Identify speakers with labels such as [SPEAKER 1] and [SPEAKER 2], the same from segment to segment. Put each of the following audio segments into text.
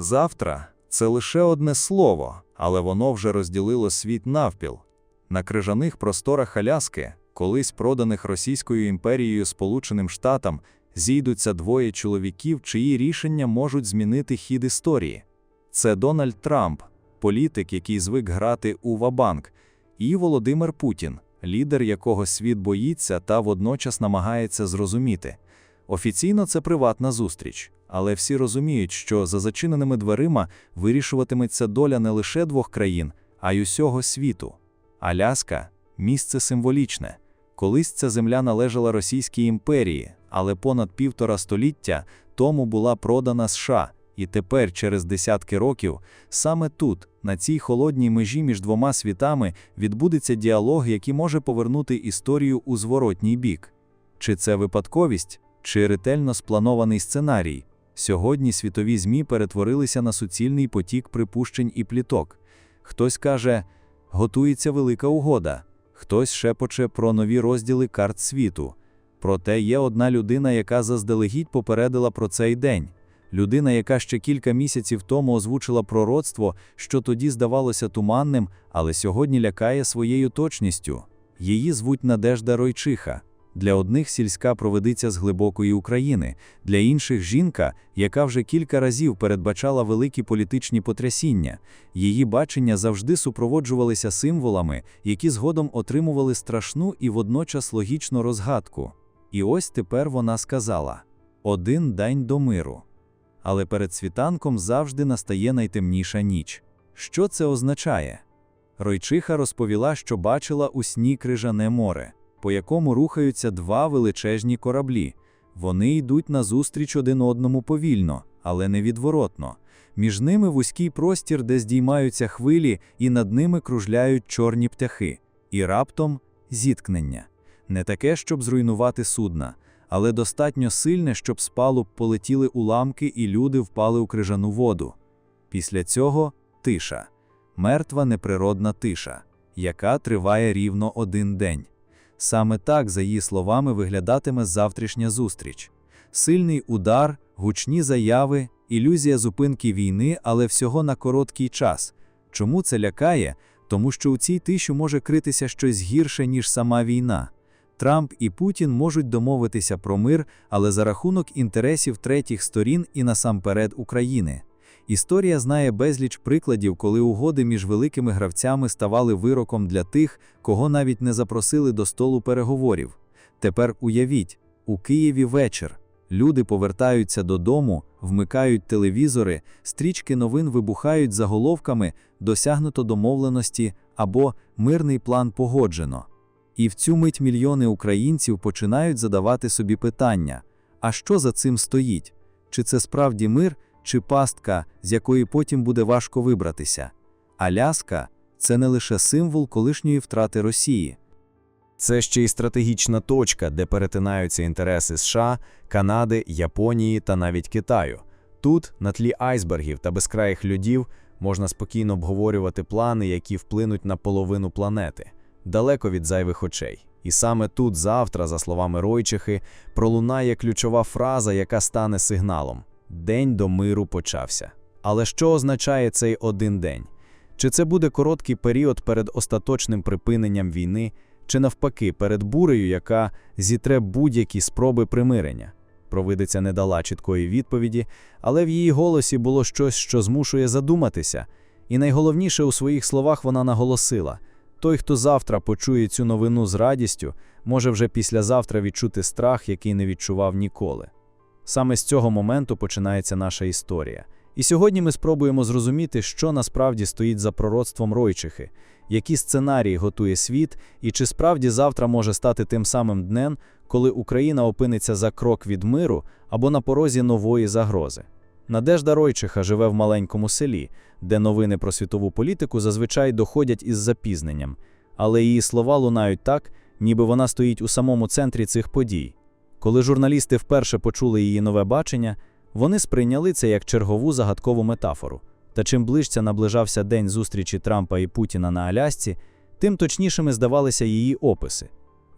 [SPEAKER 1] Завтра це лише одне слово, але воно вже розділило світ навпіл. На крижаних просторах Аляски, колись проданих Російською імперією Сполученим Штатам, зійдуться двоє чоловіків, чиї рішення можуть змінити хід історії. Це Дональд Трамп, політик, який звик грати у Вабанк, і Володимир Путін, лідер якого світ боїться та водночас намагається зрозуміти. Офіційно це приватна зустріч, але всі розуміють, що за зачиненими дверима вирішуватиметься доля не лише двох країн, а й усього світу. Аляска місце символічне. Колись ця земля належала Російській імперії, але понад півтора століття тому була продана США, і тепер, через десятки років, саме тут, на цій холодній межі між двома світами, відбудеться діалог, який може повернути історію у зворотній бік. Чи це випадковість, чи ретельно спланований сценарій? Сьогодні світові ЗМІ перетворилися на суцільний потік припущень і пліток. Хтось каже, готується велика угода, хтось шепоче про нові розділи карт світу. Проте є одна людина, яка заздалегідь попередила про цей день. Людина, яка ще кілька місяців тому озвучила пророцтво, що тоді здавалося туманним, але сьогодні лякає своєю точністю. Її звуть Надежда Ройчиха. Для одних сільська провидиця з глибокої України, для інших жінка, яка вже кілька разів передбачала великі політичні потрясіння. Її бачення завжди супроводжувалися символами, які згодом отримували страшну і водночас логічну розгадку. І ось тепер вона сказала: один день до миру. Але перед світанком завжди настає найтемніша ніч. Що це означає? Ройчиха розповіла, що бачила у сні крижане море, по якому рухаються два величезні кораблі. Вони йдуть назустріч один одному повільно, але невідворотно. Між ними вузький простір, де здіймаються хвилі, і над ними кружляють чорні птахи. І раптом зіткнення. Не таке, щоб зруйнувати судна, але достатньо сильне, щоб з палуб полетіли уламки і люди впали у крижану воду. Після цього тиша, мертва неприродна тиша, яка триває рівно один день. Саме так, за її словами, виглядатиме завтрашня зустріч. Сильний удар, гучні заяви, ілюзія зупинки війни, але всього на короткий час. Чому це лякає? Тому що у цій тиші може критися щось гірше, ніж сама війна. Трамп і Путін можуть домовитися про мир, але за рахунок інтересів третіх сторін і насамперед України. Історія знає безліч прикладів, коли угоди між великими гравцями ставали вироком для тих, кого навіть не запросили до столу переговорів. Тепер уявіть, у Києві вечір. Люди повертаються додому, вмикають телевізори, стрічки новин вибухають заголовками, досягнуто домовленості або мирний план погоджено. І в цю мить мільйони українців починають задавати собі питання: а що за цим стоїть? Чи це справді мир, чи пастка, з якої потім буде важко вибратися? Аляска це не лише символ колишньої втрати Росії.
[SPEAKER 2] Це ще й стратегічна точка, де перетинаються інтереси США, Канади, Японії та навіть Китаю. Тут, на тлі айсбергів та безкраїх льодів, можна спокійно обговорювати плани, які вплинуть на половину планети, далеко від зайвих очей. І саме тут завтра, за словами Ройчихи, пролунає ключова фраза, яка стане сигналом: День до миру почався. Але що означає цей один день? Чи це буде короткий період перед остаточним припиненням війни? чи навпаки перед бурею, яка зітре будь-які спроби примирення. Провидиця не дала чіткої відповіді, але в її голосі було щось, що змушує задуматися, і найголовніше у своїх словах вона наголосила: той, хто завтра почує цю новину з радістю, може вже післязавтра відчути страх, який не відчував ніколи. Саме з цього моменту починається наша історія. І сьогодні ми спробуємо зрозуміти, що насправді стоїть за пророцтвом Ройчихи, які сценарії готує світ, і чи справді завтра може стати тим самим днем, коли Україна опиниться за крок від миру або на порозі нової загрози. Надежда Ройчиха живе в маленькому селі, де новини про світову політику зазвичай доходять із запізненням, але її слова лунають так, ніби вона стоїть у самому центрі цих подій. Коли журналісти вперше почули її нове бачення, вони сприйняли це як чергову загадкову метафору. Та чим ближче наближався день зустрічі Трампа і Путіна на Алясці, тим точнішими здавалися її описи.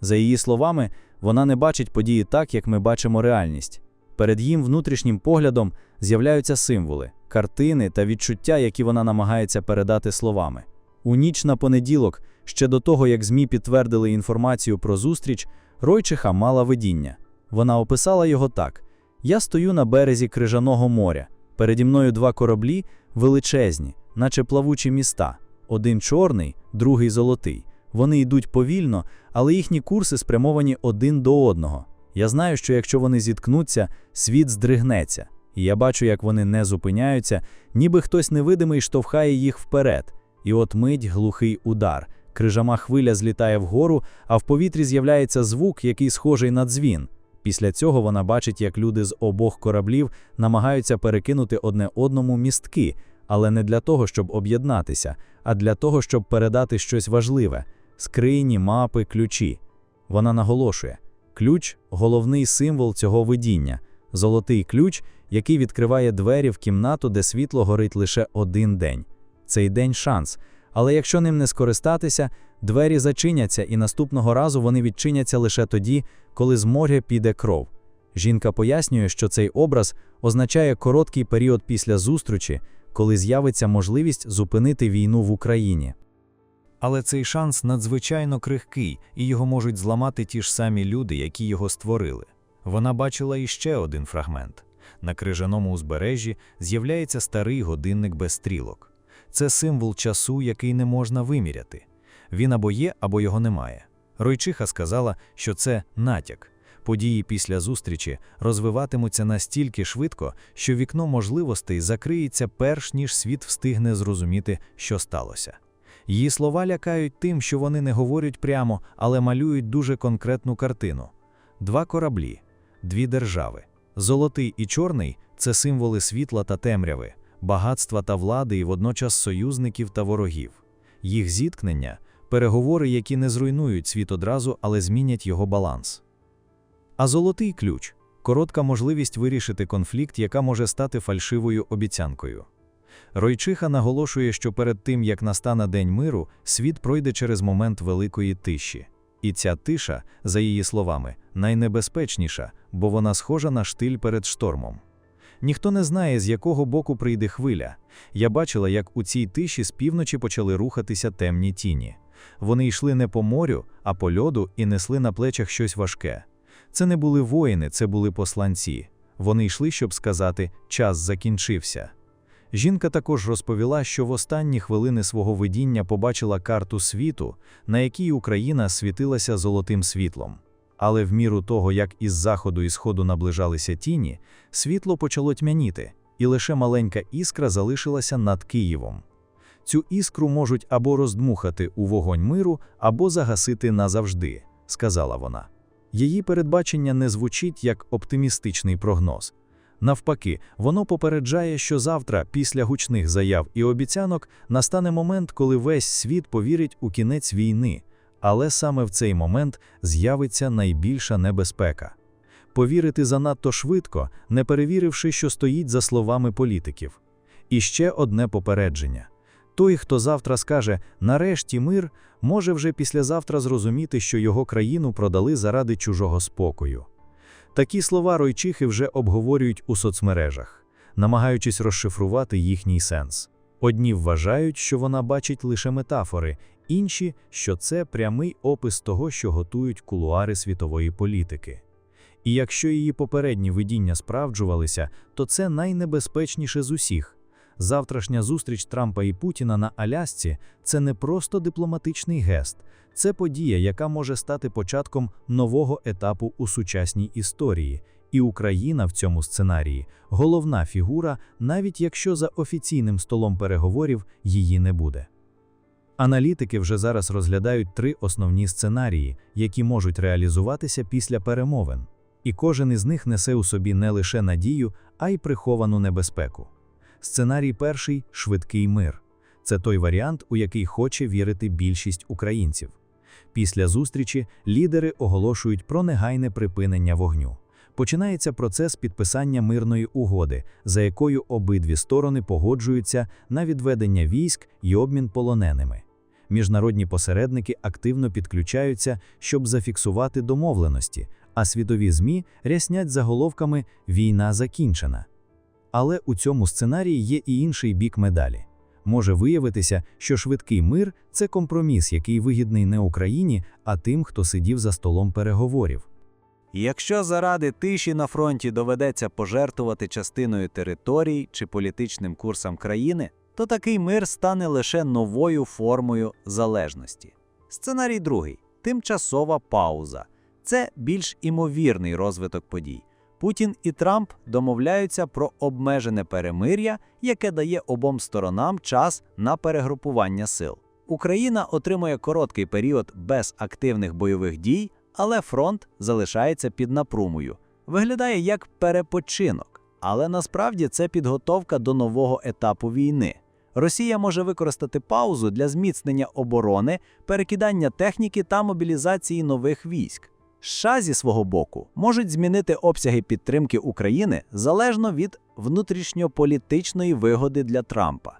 [SPEAKER 2] За її словами, вона не бачить події так, як ми бачимо реальність. перед їм внутрішнім поглядом з'являються символи, картини та відчуття, які вона намагається передати словами. У ніч на понеділок, ще до того, як ЗМІ підтвердили інформацію про зустріч, Ройчиха мала видіння. Вона описала його так: Я стою на березі крижаного моря. Переді мною два кораблі величезні, наче плавучі міста. Один чорний, другий золотий. Вони йдуть повільно, але їхні курси спрямовані один до одного. Я знаю, що якщо вони зіткнуться, світ здригнеться. І я бачу, як вони не зупиняються, ніби хтось невидимий штовхає їх вперед. І от мить глухий удар. Крижама хвиля злітає вгору, а в повітрі з'являється звук, який схожий на дзвін. Після цього вона бачить, як люди з обох кораблів намагаються перекинути одне одному містки, але не для того, щоб об'єднатися, а для того, щоб передати щось важливе скрині, мапи, ключі. Вона наголошує: ключ головний символ цього видіння, золотий ключ, який відкриває двері в кімнату, де світло горить лише один день. Цей день шанс. Але якщо ним не скористатися, двері зачиняться, і наступного разу вони відчиняться лише тоді, коли з моря піде кров. Жінка пояснює, що цей образ означає короткий період після зустрічі, коли з'явиться можливість зупинити війну в Україні.
[SPEAKER 3] Але цей шанс надзвичайно крихкий, і його можуть зламати ті ж самі люди, які його створили. Вона бачила іще один фрагмент. На крижаному узбережжі з'являється старий годинник без стрілок. Це символ часу, який не можна виміряти. Він або є, або його немає. Ройчиха сказала, що це натяк. Події після зустрічі розвиватимуться настільки швидко, що вікно можливостей закриється перш ніж світ встигне зрозуміти, що сталося. Її слова лякають тим, що вони не говорять прямо, але малюють дуже конкретну картину: два кораблі, дві держави. Золотий і чорний це символи світла та темряви, багатства та влади і водночас союзників та ворогів. Їх зіткнення переговори, які не зруйнують світ одразу, але змінять його баланс. А золотий ключ коротка можливість вирішити конфлікт, яка може стати фальшивою обіцянкою. Ройчиха наголошує, що перед тим, як настане День миру, світ пройде через момент великої тиші. І ця тиша, за її словами, найнебезпечніша, бо вона схожа на штиль перед штормом. Ніхто не знає, з якого боку прийде хвиля. Я бачила, як у цій тиші з півночі почали рухатися темні тіні. Вони йшли не по морю, а по льоду і несли на плечах щось важке. Це не були воїни, це були посланці. Вони йшли, щоб сказати, час закінчився. Жінка також розповіла, що в останні хвилини свого видіння побачила карту світу, на якій Україна світилася золотим світлом. Але в міру того, як із заходу і сходу наближалися тіні, світло почало тьмяніти, і лише маленька іскра залишилася над Києвом. Цю іскру можуть або роздмухати у вогонь миру, або загасити назавжди, сказала вона. Її передбачення не звучить як оптимістичний прогноз. Навпаки, воно попереджає, що завтра, після гучних заяв і обіцянок, настане момент, коли весь світ повірить у кінець війни, але саме в цей момент з'явиться найбільша небезпека. Повірити занадто швидко, не перевіривши, що стоїть за словами політиків. І ще одне попередження. Той, хто завтра скаже нарешті мир, може вже післязавтра зрозуміти, що його країну продали заради чужого спокою. Такі слова ройчихи вже обговорюють у соцмережах, намагаючись розшифрувати їхній сенс. Одні вважають, що вона бачить лише метафори, інші, що це прямий опис того, що готують кулуари світової політики. І якщо її попередні видіння справджувалися, то це найнебезпечніше з усіх. Завтрашня зустріч Трампа і Путіна на Алясці це не просто дипломатичний гест, це подія, яка може стати початком нового етапу у сучасній історії. І Україна в цьому сценарії головна фігура, навіть якщо за офіційним столом переговорів її не буде. Аналітики вже зараз розглядають три основні сценарії, які можуть реалізуватися після перемовин, і кожен із них несе у собі не лише надію, а й приховану небезпеку. Сценарій перший швидкий мир. Це той варіант, у який хоче вірити більшість українців. Після зустрічі лідери оголошують про негайне припинення вогню. Починається процес підписання мирної угоди, за якою обидві сторони погоджуються на відведення військ і обмін полоненими. Міжнародні посередники активно підключаються, щоб зафіксувати домовленості, а світові ЗМІ ряснять заголовками Війна закінчена. Але у цьому сценарії є і інший бік медалі. Може виявитися, що швидкий мир це компроміс, який вигідний не Україні, а тим, хто сидів за столом переговорів.
[SPEAKER 4] Якщо заради тиші на фронті доведеться пожертвувати частиною територій чи політичним курсом країни, то такий мир стане лише новою формою залежності. Сценарій другий тимчасова пауза. Це більш імовірний розвиток подій. Путін і Трамп домовляються про обмежене перемир'я, яке дає обом сторонам час на перегрупування сил. Україна отримує короткий період без активних бойових дій, але фронт залишається під напрумою. Виглядає як перепочинок, але насправді це підготовка до нового етапу війни. Росія може використати паузу для зміцнення оборони, перекидання техніки та мобілізації нових військ. США зі свого боку можуть змінити обсяги підтримки України залежно від внутрішньополітичної вигоди для Трампа.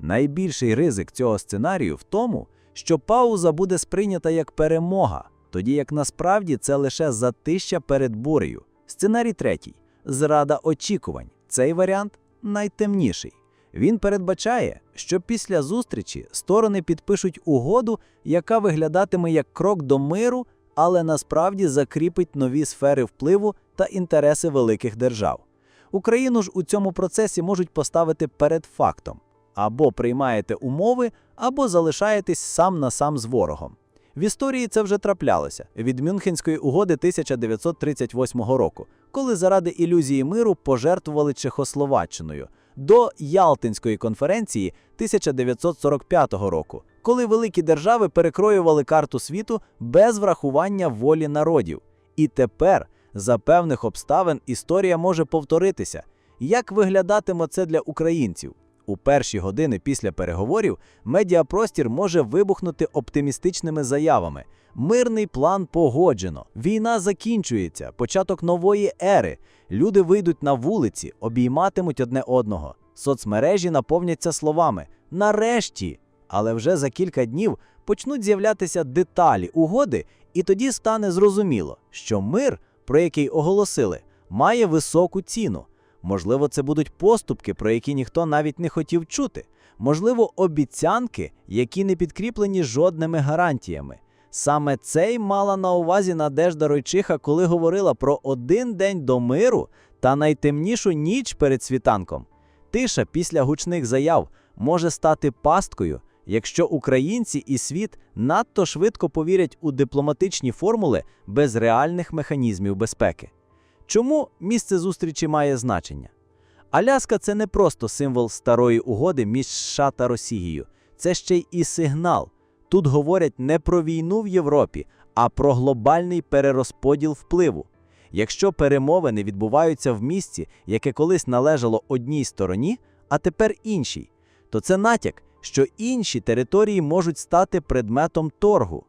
[SPEAKER 4] Найбільший ризик цього сценарію в тому, що пауза буде сприйнята як перемога, тоді як насправді це лише затища перед бурею. Сценарій третій зрада очікувань. Цей варіант найтемніший. Він передбачає, що після зустрічі сторони підпишуть угоду, яка виглядатиме як крок до миру, але насправді закріпить нові сфери впливу та інтереси великих держав. Україну ж у цьому процесі можуть поставити перед фактом: або приймаєте умови, або залишаєтесь сам на сам з ворогом. В історії це вже траплялося від Мюнхенської угоди 1938 року, коли заради ілюзії миру пожертвували Чехословаччиною, до Ялтинської конференції 1945 року, коли великі держави перекроювали карту світу без врахування волі народів. І тепер, за певних обставин, історія може повторитися. Як виглядатиме це для українців? У перші години після переговорів медіапростір може вибухнути оптимістичними заявами. Мирний план погоджено, війна закінчується, початок нової ери. Люди вийдуть на вулиці, обійматимуть одне одного. Соцмережі наповняться словами нарешті. Але вже за кілька днів почнуть з'являтися деталі угоди, і тоді стане зрозуміло, що мир, про який оголосили, має високу ціну. Можливо, це будуть поступки, про які ніхто навіть не хотів чути. Можливо, обіцянки, які не підкріплені жодними гарантіями. Саме це й мала на увазі Надежда Ройчиха, коли говорила про один день до миру та найтемнішу ніч перед світанком. Тиша після гучних заяв може стати пасткою, якщо українці і світ надто швидко повірять у дипломатичні формули без реальних механізмів безпеки. Чому місце зустрічі має значення? Аляска це не просто символ старої угоди між США та Росією, це ще й і сигнал. Тут говорять не про війну в Європі, а про глобальний перерозподіл впливу. Якщо перемовини відбуваються в місці, яке колись належало одній стороні, а тепер іншій, то це натяк, що інші території можуть стати предметом торгу.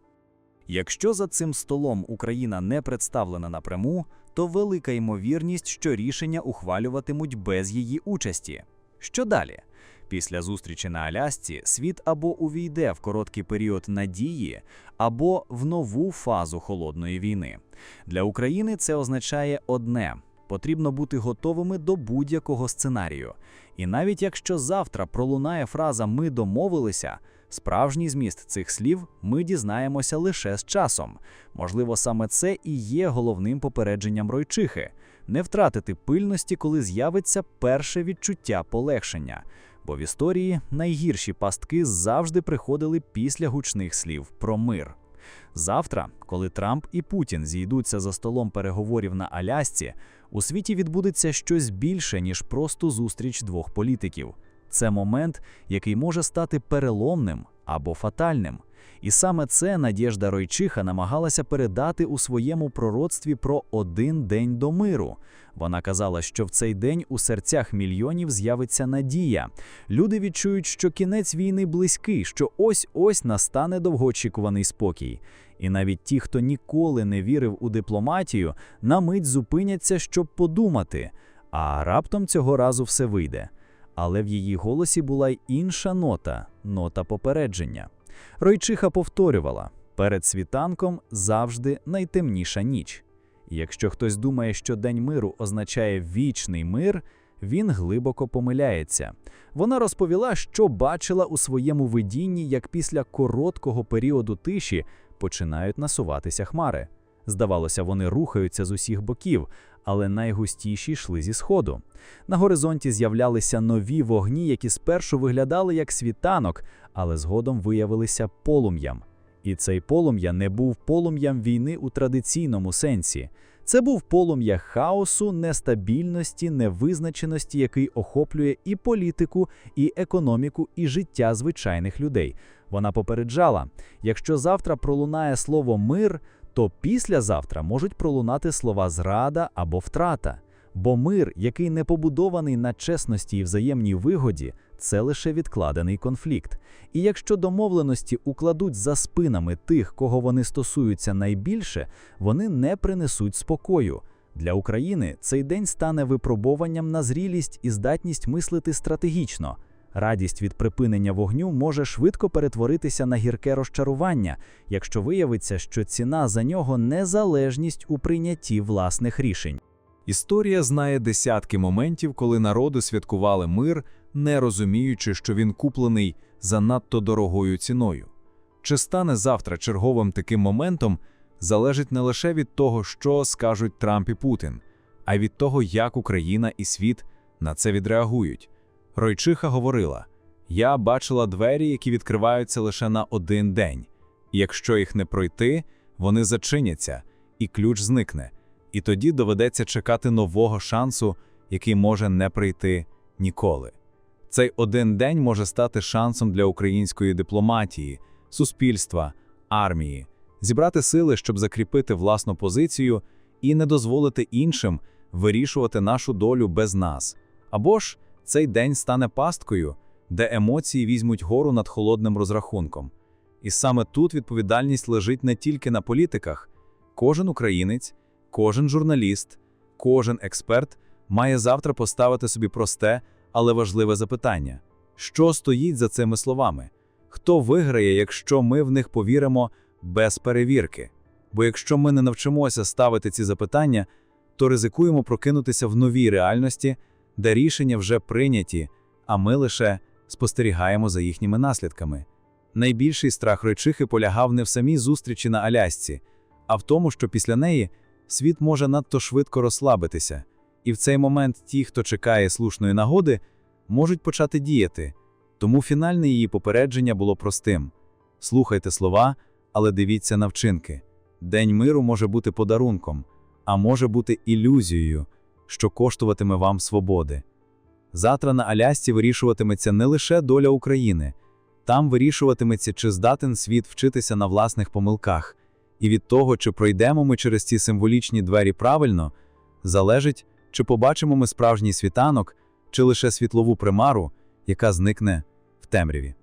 [SPEAKER 1] Якщо за цим столом Україна не представлена напряму, то велика ймовірність, що рішення ухвалюватимуть без її участі. Що далі? Після зустрічі на Алясці світ або увійде в короткий період надії, або в нову фазу холодної війни. Для України це означає одне: потрібно бути готовими до будь-якого сценарію. І навіть якщо завтра пролунає фраза Ми домовилися. Справжній зміст цих слів ми дізнаємося лише з часом. Можливо, саме це і є головним попередженням Ройчихи не втратити пильності, коли з'явиться перше відчуття полегшення. Бо в історії найгірші пастки завжди приходили після гучних слів про мир. Завтра, коли Трамп і Путін зійдуться за столом переговорів на Алясці, у світі відбудеться щось більше, ніж просто зустріч двох політиків. Це момент, який може стати переломним або фатальним. І саме це Надєжда Ройчиха намагалася передати у своєму пророцтві про один день до миру. Вона казала, що в цей день у серцях мільйонів з'явиться надія. Люди відчують, що кінець війни близький, що ось-ось настане довгоочікуваний спокій. І навіть ті, хто ніколи не вірив у дипломатію, на мить зупиняться, щоб подумати. А раптом цього разу все вийде. Але в її голосі була й інша нота нота попередження. Ройчиха повторювала: перед світанком завжди найтемніша ніч.
[SPEAKER 2] Якщо хтось думає, що День миру означає вічний мир, він глибоко помиляється. Вона розповіла, що бачила у своєму видінні, як після короткого періоду тиші починають насуватися хмари. Здавалося, вони рухаються з усіх боків, але найгустіші йшли зі сходу. На горизонті з'являлися нові вогні, які спершу виглядали як світанок, але згодом виявилися полум'ям. І цей полум'я не був полум'ям війни у традиційному сенсі. Це був полум'я хаосу, нестабільності, невизначеності, який охоплює і політику, і економіку, і життя звичайних людей. Вона попереджала: якщо завтра пролунає слово мир, то післязавтра можуть пролунати слова зрада або втрата. Бо мир, який не побудований на чесності і взаємній вигоді, це лише відкладений конфлікт. І якщо домовленості укладуть за спинами тих, кого вони стосуються найбільше, вони не принесуть спокою. Для України цей день стане випробуванням на зрілість і здатність мислити стратегічно. Радість від припинення вогню може швидко перетворитися на гірке розчарування, якщо виявиться, що ціна за нього незалежність у прийнятті власних рішень.
[SPEAKER 5] Історія знає десятки моментів, коли народи святкували мир, не розуміючи, що він куплений занадто дорогою ціною. Чи стане завтра черговим таким моментом, залежить не лише від того, що скажуть Трамп і Путін, а й від того, як Україна і світ на це відреагують. Ройчиха говорила: Я бачила двері, які відкриваються лише на один день. Якщо їх не пройти, вони зачиняться, і ключ зникне. І тоді доведеться чекати нового шансу, який може не прийти ніколи. Цей один день може стати шансом для української дипломатії, суспільства, армії, зібрати сили, щоб закріпити власну позицію і не дозволити іншим вирішувати нашу долю без нас. Або ж цей день стане пасткою, де емоції візьмуть гору над холодним розрахунком. І саме тут відповідальність лежить не тільки на політиках, кожен українець. Кожен журналіст, кожен експерт має завтра поставити собі просте, але важливе запитання: що стоїть за цими словами? Хто виграє, якщо ми в них повіримо без перевірки? Бо якщо ми не навчимося ставити ці запитання, то ризикуємо прокинутися в новій реальності, де рішення вже прийняті, а ми лише спостерігаємо за їхніми наслідками. Найбільший страх ройчихи полягав не в самій зустрічі на Алясці, а в тому, що після неї світ може надто швидко розслабитися, і в цей момент ті, хто чекає слушної нагоди, можуть почати діяти. Тому фінальне її попередження було простим: слухайте слова, але дивіться на вчинки. День миру може бути подарунком, а може бути ілюзією, що коштуватиме вам свободи. Завтра на Алясці вирішуватиметься не лише доля України, там вирішуватиметься, чи здатен світ вчитися на власних помилках. І від того, чи пройдемо ми через ці символічні двері правильно, залежить, чи побачимо ми справжній світанок, чи лише світлову примару, яка зникне в темряві.